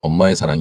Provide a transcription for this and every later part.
엄마의 사랑이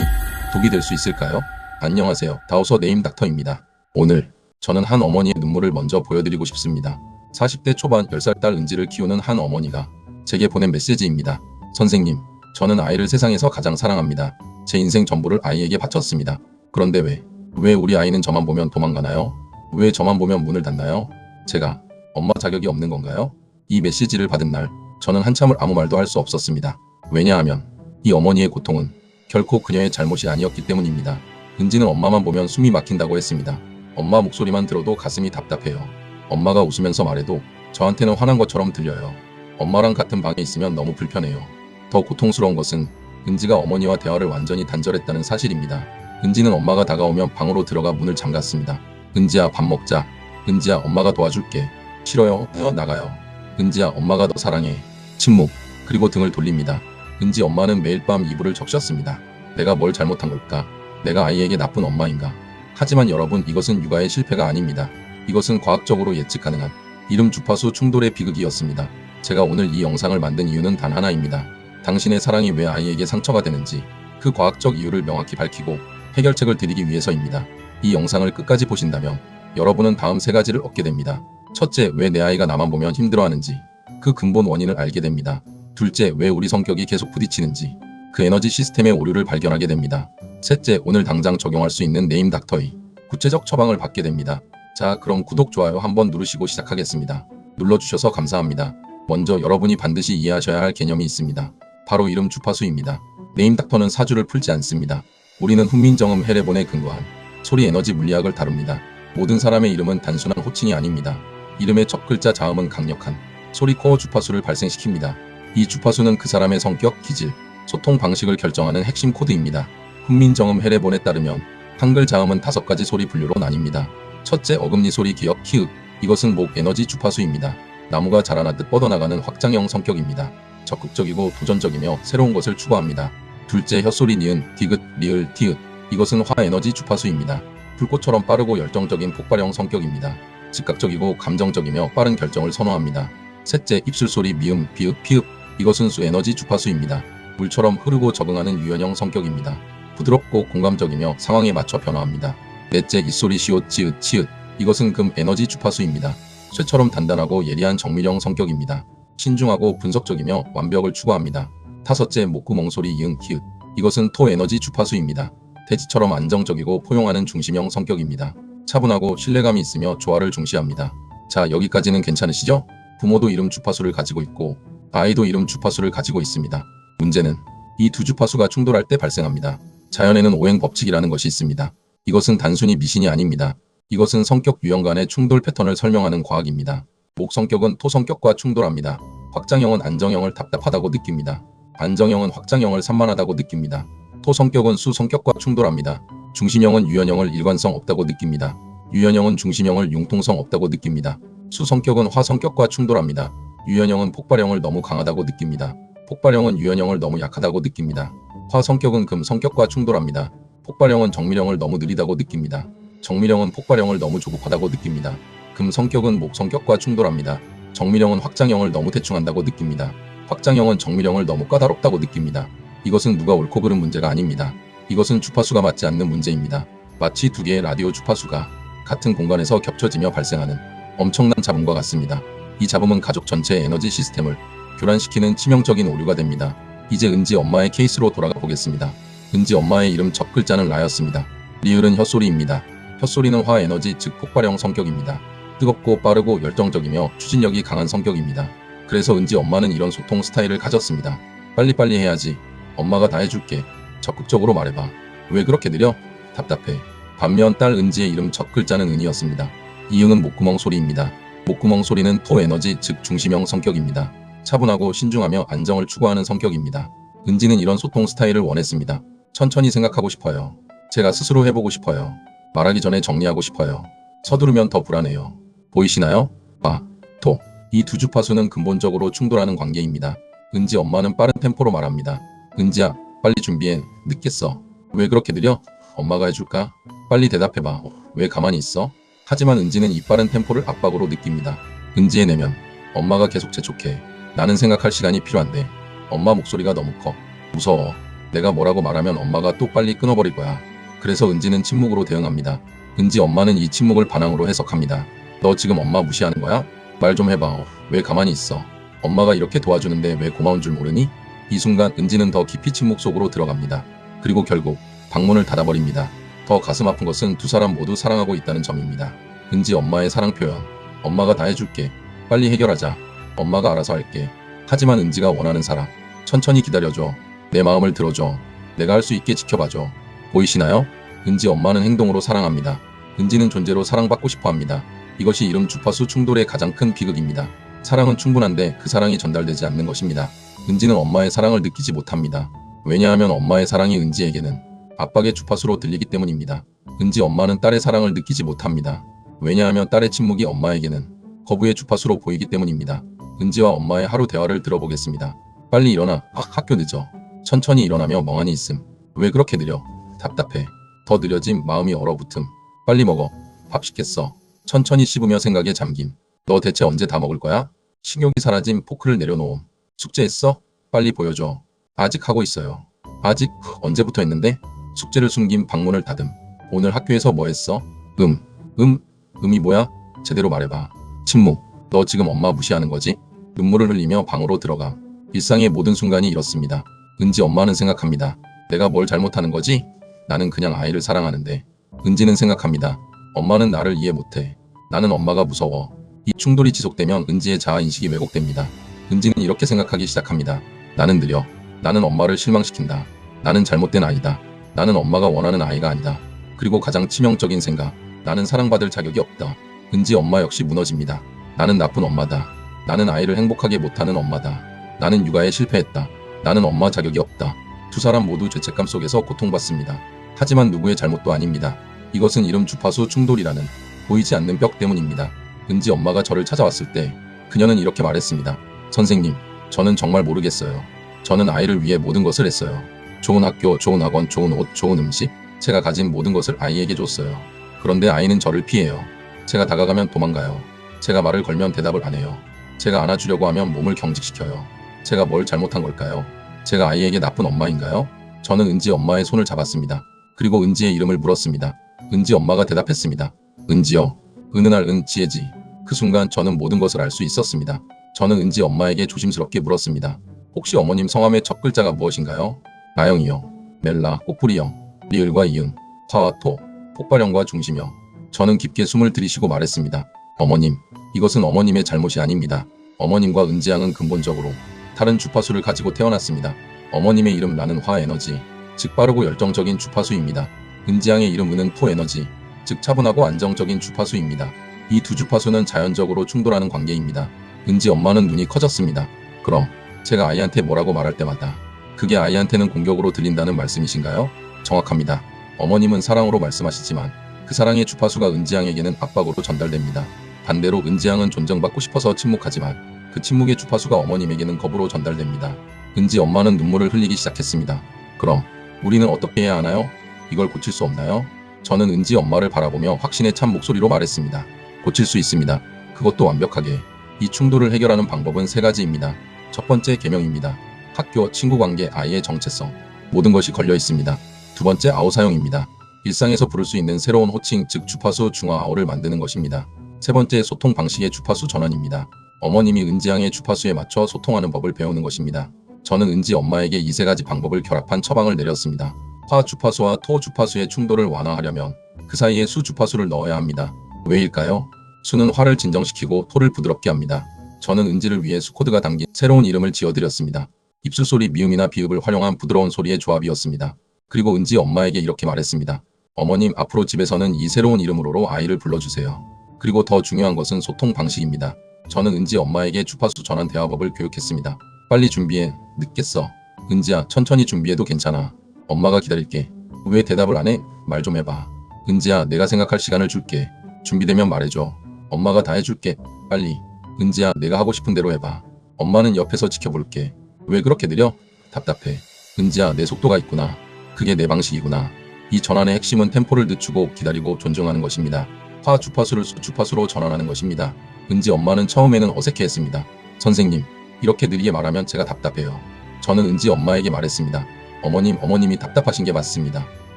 독이 될 수 있을까요? 안녕하세요. 다우서 네임 닥터입니다. 오늘 저는 한 어머니의 눈물을 먼저 보여드리고 싶습니다. 40대 초반 10살 딸 은지를 키우는 한 어머니가 제게 보낸 메시지입니다. 선생님, 저는 아이를 세상에서 가장 사랑합니다. 제 인생 전부를 아이에게 바쳤습니다. 그런데 왜? 왜 우리 아이는 저만 보면 도망가나요? 왜 저만 보면 문을 닫나요? 제가 엄마 자격이 없는 건가요? 이 메시지를 받은 날, 저는 한참을 아무 말도 할 수 없었습니다. 왜냐하면 이 어머니의 고통은 결코 그녀의 잘못이 아니었기 때문입니다. 은지는 엄마만 보면 숨이 막힌다고 했습니다. 엄마 목소리만 들어도 가슴이 답답해요. 엄마가 웃으면서 말해도 저한테는 화난 것처럼 들려요. 엄마랑 같은 방에 있으면 너무 불편해요. 더 고통스러운 것은 은지가 어머니와 대화를 완전히 단절했다는 사실입니다. 은지는 엄마가 다가오면 방으로 들어가 문을 잠갔습니다. 은지야 밥 먹자. 은지야 엄마가 도와줄게. 싫어요. 어, 나가요. 은지야 엄마가 너 사랑해. 침묵. 그리고 등을 돌립니다. 은지 엄마는 매일 밤 이불을 적셨습니다. 내가 뭘 잘못한 걸까? 내가 아이에게 나쁜 엄마인가? 하지만 여러분 이것은 육아의 실패가 아닙니다. 이것은 과학적으로 예측 가능한 이름 주파수 충돌의 비극이었습니다. 제가 오늘 이 영상을 만든 이유는 단 하나입니다. 당신의 사랑이 왜 아이에게 상처가 되는지 그 과학적 이유를 명확히 밝히고 해결책을 드리기 위해서입니다. 이 영상을 끝까지 보신다면 여러분은 다음 세 가지를 얻게 됩니다. 첫째, 왜 내 아이가 나만 보면 힘들어하는지 그 근본 원인을 알게 됩니다. 둘째, 왜 우리 성격이 계속 부딪히는지 그 에너지 시스템의 오류를 발견하게 됩니다. 셋째, 오늘 당장 적용할 수 있는 네임 닥터의 구체적 처방을 받게 됩니다. 자, 그럼 구독, 좋아요 한번 누르시고 시작하겠습니다. 눌러주셔서 감사합니다. 먼저 여러분이 반드시 이해하셔야 할 개념이 있습니다. 바로 이름 주파수입니다. 네임 닥터는 사주를 풀지 않습니다. 우리는 훈민정음 헤레본에 근거한 소리 에너지 물리학을 다룹니다. 모든 사람의 이름은 단순한 호칭이 아닙니다. 이름의 첫 글자 자음은 강력한 소리 코어 주파수를 발생시킵니다. 이 주파수는 그 사람의 성격, 기질, 소통 방식을 결정하는 핵심 코드입니다. 훈민정음 헤레본에 따르면 한글 자음은 다섯 가지 소리 분류로 나뉩니다. 첫째 어금니 소리 기억 키읔 이것은 목 에너지 주파수입니다. 나무가 자라나듯 뻗어나가는 확장형 성격입니다. 적극적이고 도전적이며 새로운 것을 추구합니다. 둘째 혀소리 니은 디귿 리을 티읕 이것은 화 에너지 주파수입니다. 불꽃처럼 빠르고 열정적인 폭발형 성격입니다. 즉각적이고 감정적이며 빠른 결정을 선호합니다. 셋째 입술소리 미음 비읍 피읍 이것은 수 에너지 주파수입니다. 물처럼 흐르고 적응하는 유연형 성격입니다. 부드럽고 공감적이며 상황에 맞춰 변화합니다. 넷째 이소리 시옷 지읒 치읒 이것은 금 에너지 주파수입니다. 쇠처럼 단단하고 예리한 정밀형 성격입니다. 신중하고 분석적이며 완벽을 추구합니다. 다섯째 목구멍 소리 이응 키읔 이것은 토 에너지 주파수입니다. 돼지처럼 안정적이고 포용하는 중심형 성격입니다. 차분하고 신뢰감이 있으며 조화를 중시합니다. 자 여기까지는 괜찮으시죠? 부모도 이름 주파수를 가지고 있고 아이도 이름 주파수를 가지고 있습니다. 문제는 이 두 주파수가 충돌할 때 발생합니다. 자연에는 오행 법칙이라는 것이 있습니다. 이것은 단순히 미신이 아닙니다. 이것은 성격 유형 간의 충돌 패턴을 설명하는 과학입니다. 목 성격은 토 성격과 충돌합니다. 확장형은 안정형을 답답하다고 느낍니다. 안정형은 확장형을 산만하다고 느낍니다. 토 성격은 수 성격과 충돌합니다. 중심형은 유연형을 일관성 없다고 느낍니다. 유연형은 중심형을 융통성 없다고 느낍니다. 수 성격은 화 성격과 충돌합니다. 유연형은 폭발형을 너무 강하다고 느낍니다. 폭발형은 유연형을 너무 약하다고 느낍니다. 화 성격은 금 성격과 충돌합니다. 폭발형은 정밀형을 너무 느리다고 느낍니다. 정밀형은 폭발형을 너무 조급하다고 느낍니다. 금 성격은 목 성격과 충돌합니다. 정밀형은 확장형을 너무 대충한다고 느낍니다. 확장형은 정밀형을 너무 까다롭다고 느낍니다. 이것은 누가 옳고 그른 문제가 아닙니다. 이것은 주파수가 맞지 않는 문제입니다. 마치 두 개의 라디오 주파수가 같은 공간에서 겹쳐지며 발생하는 엄청난 잡음과 같습니다. 이 잡음은 가족 전체의 에너지 시스템을 교란시키는 치명적인 오류가 됩니다. 이제 은지 엄마의 케이스로 돌아가 보겠습니다. 은지 엄마의 이름 첫 글자는 라였습니다. 리을은 혀소리입니다. 혀소리는 화 에너지 즉 폭발형 성격입니다. 뜨겁고 빠르고 열정적이며 추진력이 강한 성격입니다. 그래서 은지 엄마는 이런 소통 스타일을 가졌습니다. 빨리빨리 해야지. 엄마가 다 해줄게. 적극적으로 말해봐. 왜 그렇게 느려? 답답해. 반면 딸 은지의 이름 첫 글자는 은이었습니다. 이응은 목구멍 소리입니다. 목구멍 소리는 토 에너지 즉 중심형 성격입니다. 차분하고 신중하며 안정을 추구하는 성격입니다. 은지는 이런 소통 스타일을 원했습니다. 천천히 생각하고 싶어요. 제가 스스로 해보고 싶어요. 말하기 전에 정리하고 싶어요. 서두르면 더 불안해요. 보이시나요? 바, 토. 이 두 주파수는 근본적으로 충돌하는 관계입니다. 은지 엄마는 빠른 템포로 말합니다. 은지야, 빨리 준비해. 늦겠어. 왜 그렇게 느려? 엄마가 해줄까? 빨리 대답해봐. 왜 가만히 있어? 하지만 은지는 이 빠른 템포를 압박으로 느낍니다. 은지의 내면. 엄마가 계속 재촉해. 나는 생각할 시간이 필요한데. 엄마 목소리가 너무 커. 무서워. 내가 뭐라고 말하면 엄마가 또 빨리 끊어버릴 거야. 그래서 은지는 침묵으로 대응합니다. 은지 엄마는 이 침묵을 반항으로 해석합니다. 너 지금 엄마 무시하는 거야? 말 좀 해봐. 어, 왜 가만히 있어? 엄마가 이렇게 도와주는데 왜 고마운 줄 모르니? 이 순간 은지는 더 깊이 침묵 속으로 들어갑니다. 그리고 결국 방문을 닫아버립니다. 더 가슴 아픈 것은 두 사람 모두 사랑하고 있다는 점입니다. 은지 엄마의 사랑 표현. 엄마가 다 해줄게. 빨리 해결하자. 엄마가 알아서 할게. 하지만 은지가 원하는 사랑. 천천히 기다려줘. 내 마음을 들어줘. 내가 할 수 있게 지켜봐줘. 보이시나요? 은지 엄마는 행동으로 사랑합니다. 은지는 존재로 사랑받고 싶어 합니다. 이것이 이름 주파수 충돌의 가장 큰 비극입니다. 사랑은 충분한데 그 사랑이 전달되지 않는 것입니다. 은지는 엄마의 사랑을 느끼지 못합니다. 왜냐하면 엄마의 사랑이 은지에게는 압박의 주파수로 들리기 때문입니다. 은지 엄마는 딸의 사랑을 느끼지 못합니다. 왜냐하면 딸의 침묵이 엄마에게는 거부의 주파수로 보이기 때문입니다. 은지와 엄마의 하루 대화를 들어보겠습니다. 빨리 일어나. 아, 학교 늦어. 천천히 일어나며 멍하니 있음. 왜 그렇게 느려? 답답해. 더 느려짐 마음이 얼어붙음. 빨리 먹어. 밥 시켰어. 천천히 씹으며 생각에 잠김. 너 대체 언제 다 먹을 거야? 식욕이 사라짐 포크를 내려놓음. 숙제했어? 빨리 보여줘. 아직 하고 있어요. 아직 언제부터 했는데? 숙제를 숨긴 방문을 닫음. 오늘 학교에서 뭐 했어? 음. 음? 음이 뭐야? 제대로 말해봐. 침묵. 너 지금 엄마 무시하는 거지? 눈물을 흘리며 방으로 들어가. 일상의 모든 순간이 이렇습니다. 은지 엄마는 생각합니다. 내가 뭘 잘못하는 거지? 나는 그냥 아이를 사랑하는데. 은지는 생각합니다. 엄마는 나를 이해 못해. 나는 엄마가 무서워. 이 충돌이 지속되면 은지의 자아인식이 왜곡됩니다. 은지는 이렇게 생각하기 시작합니다. 나는 느려. 나는 엄마를 실망시킨다. 나는 잘못된 아이다. 나는 엄마가 원하는 아이가 아니다. 그리고 가장 치명적인 생각. 나는 사랑받을 자격이 없다. 은지 엄마 역시 무너집니다. 나는 나쁜 엄마다. 나는 아이를 행복하게 못하는 엄마다. 나는 육아에 실패했다. 나는 엄마 자격이 없다. 두 사람 모두 죄책감 속에서 고통받습니다. 하지만 누구의 잘못도 아닙니다. 이것은 이름 주파수 충돌이라는 보이지 않는 벽 때문입니다. 은지 엄마가 저를 찾아왔을 때 그녀는 이렇게 말했습니다. 선생님, 저는 정말 모르겠어요. 저는 아이를 위해 모든 것을 했어요. 좋은 학교, 좋은 학원, 좋은 옷, 좋은 음식, 제가 가진 모든 것을 아이에게 줬어요. 그런데 아이는 저를 피해요. 제가 다가가면 도망가요. 제가 말을 걸면 대답을 안 해요. 제가 안아주려고 하면 몸을 경직시켜요. 제가 뭘 잘못한 걸까요? 제가 아이에게 나쁜 엄마인가요? 저는 은지 엄마의 손을 잡았습니다. 그리고 은지의 이름을 물었습니다. 은지 엄마가 대답했습니다. 은지요. 은은할 은지혜지. 그 순간 저는 모든 것을 알 수 있었습니다. 저는 은지 엄마에게 조심스럽게 물었습니다. 혹시 어머님 성함의 첫 글자가 무엇인가요? 나영이요. 멜라, 꽃뿌리요. 리을과 이응, 화와 토, 폭발형과 중심형. 저는 깊게 숨을 들이쉬고 말했습니다. 어머님, 이것은 어머님의 잘못이 아닙니다. 어머님과 은지양은 근본적으로 다른 주파수를 가지고 태어났습니다. 어머님의 이름 나는 화에너지, 즉 빠르고 열정적인 주파수입니다. 은지양의 이름 은은 토에너지, 즉 차분하고 안정적인 주파수입니다. 이 두 주파수는 자연적으로 충돌하는 관계입니다. 은지 엄마는 눈이 커졌습니다. 그럼 제가 아이한테 뭐라고 말할 때마다 그게 아이한테는 공격으로 들린다는 말씀이신가요? 정확합니다. 어머님은 사랑으로 말씀하시지만 그 사랑의 주파수가 은지양에게는 압박으로 전달됩니다. 반대로 은지양은 존정받고 싶어서 침묵하지만 그 침묵의 주파수가 어머님에게는 겁으로 전달됩니다. 은지 엄마는 눈물을 흘리기 시작했습니다. 그럼 우리는 어떻게 해야 하나요? 이걸 고칠 수 없나요? 저는 은지 엄마를 바라보며 확신에 찬 목소리로 말했습니다. 고칠 수 있습니다. 그것도 완벽하게. 이 충돌을 해결하는 방법은 세 가지입니다. 첫 번째 개명입니다. 학교, 친구 관계, 아이의 정체성. 모든 것이 걸려 있습니다. 두 번째 아우 사용입니다. 일상에서 부를 수 있는 새로운 호칭, 즉 주파수 중화 아우를 만드는 것입니다. 세 번째 소통 방식의 주파수 전환입니다. 어머님이 은지양의 주파수에 맞춰 소통하는 법을 배우는 것입니다. 저는 은지 엄마에게 이 세 가지 방법을 결합한 처방을 내렸습니다. 화 주파수와 토 주파수의 충돌을 완화하려면 그 사이에 수 주파수를 넣어야 합니다. 왜일까요? 수는 화를 진정시키고 토를 부드럽게 합니다. 저는 은지를 위해 수코드가 담긴 새로운 이름을 지어드렸습니다. 입술소리 미음이나 비읍을 활용한 부드러운 소리의 조합이었습니다. 그리고 은지 엄마에게 이렇게 말했습니다. 어머님 앞으로 집에서는 이 새로운 이름으로 아이를 불러주세요. 그리고 더 중요한 것은 소통 방식입니다. 저는 은지 엄마에게 주파수 전환 대화법을 교육했습니다. 빨리 준비해. 늦겠어. 은지야, 천천히 준비해도 괜찮아. 엄마가 기다릴게. 왜 대답을 안 해? 말 좀 해봐. 은지야, 내가 생각할 시간을 줄게. 준비되면 말해줘. 엄마가 다 해줄게. 빨리. 은지야, 내가 하고 싶은 대로 해봐. 엄마는 옆에서 지켜볼게. 왜 그렇게 느려? 답답해. 은지야, 내 속도가 있구나. 그게 내 방식이구나. 이 전환의 핵심은 템포를 늦추고 기다리고 존중하는 것입니다. 화 주파수를 수 주파수로 전환하는 것입니다. 은지 엄마는 처음에는 어색해했습니다. 선생님, 이렇게 느리게 말하면 제가 답답해요. 저는 은지 엄마에게 말했습니다. 어머님, 어머님이 답답하신 게 맞습니다.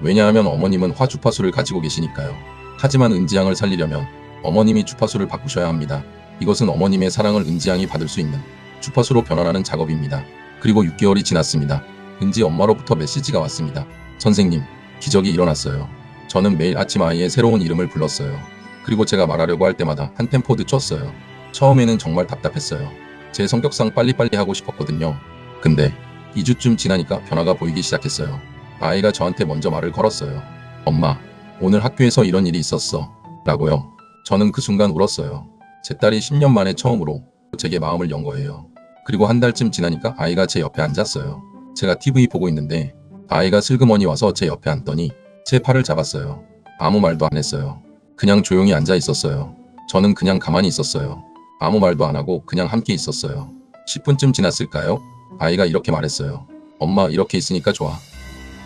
왜냐하면 어머님은 화 주파수를 가지고 계시니까요. 하지만 은지양을 살리려면 어머님이 주파수를 바꾸셔야 합니다. 이것은 어머님의 사랑을 은지양이 받을 수 있는 주파수로 변환하는 작업입니다. 그리고 6개월이 지났습니다. 은지 엄마로부터 메시지가 왔습니다. 선생님, 기적이 일어났어요. 저는 매일 아침 아이의 새로운 이름을 불렀어요. 그리고 제가 말하려고 할 때마다 한 템포 늦췄어요. 처음에는 정말 답답했어요. 제 성격상 빨리빨리 하고 싶었거든요. 근데 2주쯤 지나니까 변화가 보이기 시작했어요. 아이가 저한테 먼저 말을 걸었어요. 엄마, 오늘 학교에서 이런 일이 있었어. 라고요. 저는 그 순간 울었어요. 제 딸이 10년 만에 처음으로 제게 마음을 연 거예요. 그리고 한 달쯤 지나니까 아이가 제 옆에 앉았어요. 제가 TV 보고 있는데 아이가 슬그머니 와서 제 옆에 앉더니 제 팔을 잡았어요. 아무 말도 안 했어요. 그냥 조용히 앉아 있었어요. 저는 그냥 가만히 있었어요. 아무 말도 안 하고 그냥 함께 있었어요. 10분쯤 지났을까요? 아이가 이렇게 말했어요. 엄마 이렇게 있으니까 좋아.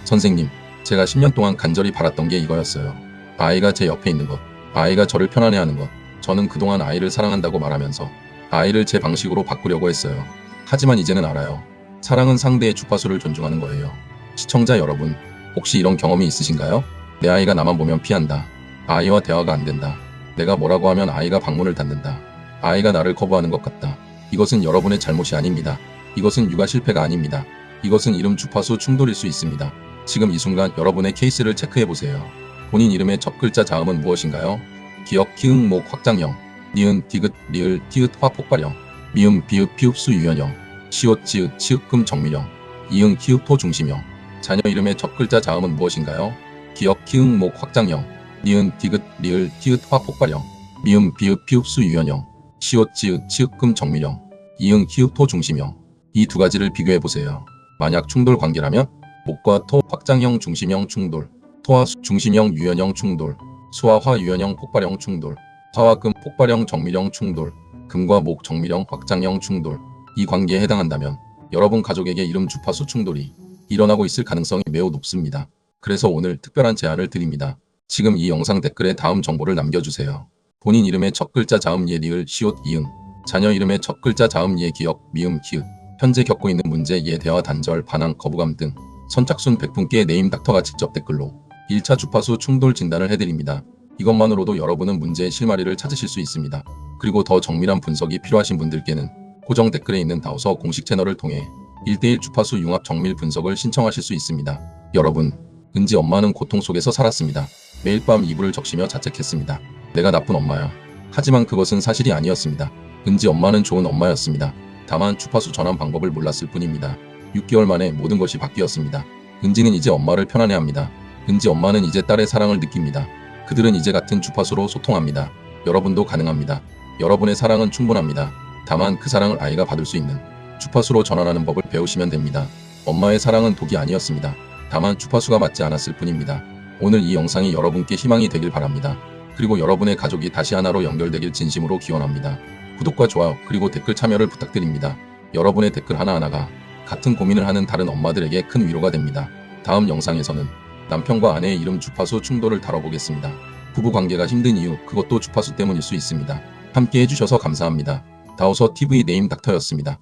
선생님, 제가 10년 동안 간절히 바랐던 게 이거였어요. 아이가 제 옆에 있는 것, 아이가 저를 편안해하는 것. 저는 그동안 아이를 사랑한다고 말하면서 아이를 제 방식으로 바꾸려고 했어요. 하지만 이제는 알아요. 사랑은 상대의 주파수를 존중하는 거예요. 시청자 여러분, 혹시 이런 경험이 있으신가요? 내 아이가 나만 보면 피한다. 아이와 대화가 안 된다. 내가 뭐라고 하면 아이가 방문을 닫는다. 아이가 나를 거부하는 것 같다. 이것은 여러분의 잘못이 아닙니다. 이것은 육아 실패가 아닙니다. 이것은 이름 주파수 충돌일 수 있습니다. 지금 이 순간 여러분의 케이스를 체크해 보세요. 본인 이름의 첫 글자 자음은 무엇인가요? 기억, 키응, 목, 확장형, 니은, 디귿, 리을, 티읕, 화, 폭발형, 미음, 비읍, 피읍, 수, 유연형, 시옷, 지읒, 치읒, 금, 정밀형, 이응, 키읒, 토, 중심형. 자녀 이름의 첫 글자 자음은 무엇인가요? 기억, 키응, 목, 확장형, 니은, 디귿, 리을, 티읕, 화, 폭발형, 미음, 비읍, 피읍, 수, 유연형, 시옷, 지읒, 치읒, 금, 정밀형, 이응, 키읒, 토, 중심형. 이 두 가지를 비교해 보세요. 만약 충돌 관계라면 목과 토, 확장형, 중심형 충돌, 토와 수, 중심형, 유연형 충돌, 수와 화, 유연형, 폭발형 충돌, 화와 금, 폭발형, 정밀형 충돌, 금과 목, 정밀형, 확장형 충돌. 이 관계에 해당한다면 여러분 가족에게 이름 주파수 충돌이 일어나고 있을 가능성이 매우 높습니다. 그래서 오늘 특별한 제안을 드립니다. 지금 이 영상 댓글에 다음 정보를 남겨주세요. 본인 이름의 첫 글자 자음 예 리을 시옷 이응 자녀 이름의 첫 글자 자음 예 기억 미음 키읔 현재 겪고 있는 문제 예 대화 단절 반항 거부감 등 선착순 100분께 네임 닥터가 직접 댓글로 1차 주파수 충돌 진단을 해드립니다. 이것만으로도 여러분은 문제의 실마리를 찾으실 수 있습니다. 그리고 더 정밀한 분석이 필요하신 분들께는 고정 댓글에 있는 다우서 공식 채널을 통해 1대1 주파수 융합 정밀 분석을 신청하실 수 있습니다. 여러분, 은지 엄마는 고통 속에서 살았습니다. 매일 밤 이불을 적시며 자책했습니다. 내가 나쁜 엄마야. 하지만 그것은 사실이 아니었습니다. 은지 엄마는 좋은 엄마였습니다. 다만 주파수 전환 방법을 몰랐을 뿐입니다. 6개월 만에 모든 것이 바뀌었습니다. 은지는 이제 엄마를 편안해합니다. 은지 엄마는 이제 딸의 사랑을 느낍니다. 그들은 이제 같은 주파수로 소통합니다. 여러분도 가능합니다. 여러분의 사랑은 충분합니다. 다만 그 사랑을 아이가 받을 수 있는 주파수로 전환하는 법을 배우시면 됩니다. 엄마의 사랑은 독이 아니었습니다. 다만 주파수가 맞지 않았을 뿐입니다. 오늘 이 영상이 여러분께 희망이 되길 바랍니다. 그리고 여러분의 가족이 다시 하나로 연결되길 진심으로 기원합니다. 구독과 좋아요 그리고 댓글 참여를 부탁드립니다. 여러분의 댓글 하나하나가 같은 고민을 하는 다른 엄마들에게 큰 위로가 됩니다. 다음 영상에서는 남편과 아내의 이름 주파수 충돌을 다뤄보겠습니다. 부부 관계가 힘든 이유 그것도 주파수 때문일 수 있습니다. 함께 해주셔서 감사합니다. 다우서 TV 네임 닥터였습니다.